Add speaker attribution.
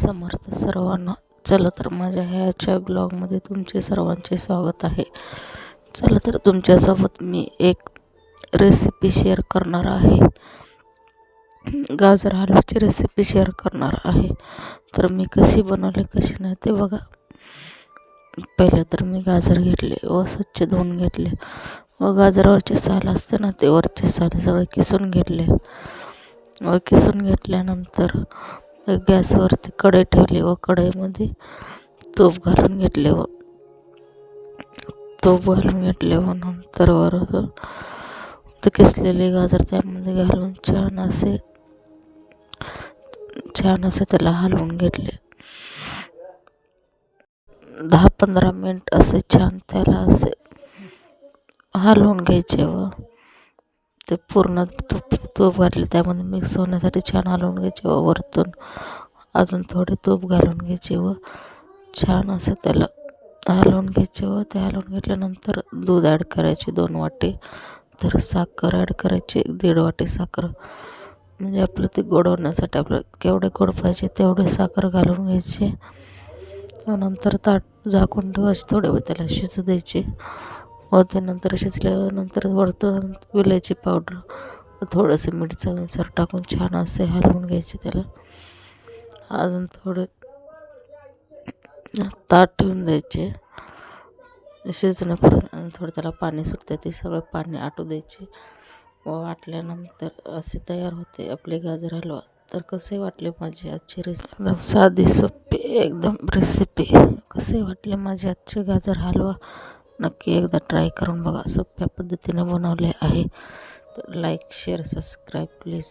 Speaker 1: समर्थ सर्वांना. चला तर माझ्या ह्याच्या ब्लॉगमध्ये तुमचे सर्वांचे स्वागत आहे. चला तर तुमच्यासोबत मी एक रेसिपी शेअर करणार आहे. गाजर हलव्याची रेसिपी शेअर करणार आहे. तर मी कशी बनवली कशी नाही ते बघा. पहिले तर मी गाजर घेतले व स्वच्छ धुवून घेतले. व गाजरावरचे साल असते ना ते वरचे साल सगळे किसून घेतले. व किसून घेतल्यानंतर गॅसवरती कढई ठेवली व कढईमध्ये तूप घालून घेतले व तूप घालून घेतले व नंतर वर ते किसलेले गाजर त्यामध्ये घालून छान असे छान असे त्याला हलवून घेतले. दहा पंधरा मिनिट असे छान त्याला असे हलवून घ्यायचे व ते पूर्ण तूप तूप घातलं त्यामध्ये मिक्स होण्यासाठी छान हलवून घ्यायचे व वरतून अजून थोडे तूप घालून घ्यायचे व छान असं त्याला हलवून घ्यायचे व ते हलवून घेतल्यानंतर दूध ॲड करायचे दोन वाटे. तर साखर ॲड करायची दीड वाटी साखर. म्हणजे आपलं ते गोड होण्यासाठी आपलं केवढे गोड पाहिजे तेवढे साखर घालून घ्यायचे. नंतर ताट झाकून ठेवायचे थोडे वेळ त्याला शिजू द्यायचे. व त्यानंतर शिजल्यानंतर वरतून विलायची पावडर थोडंसं मीठ चवीनुसार टाकून छान असे हलवून घ्यायचे त्याला. अजून थोडे ताट ठेवून द्यायचे. शिजण्यापर्यंत थोडं त्याला पाणी सुटते ते सगळं पाणी आटू द्यायचे. व वाटल्यानंतर असे तयार होते आपले गाजर हलवा. तर कसे वाटले माझी आजची रेसिपी एकदम साधी सोपी एकदम रेसिपी कसे वाटले माझे आजचे गाजर हलवा? नक्की एकदा ट्राय करून बघा. सोप्या पद्धतीने बनवले आहे. तर लाईक शेअर सबस्क्राईब प्लीज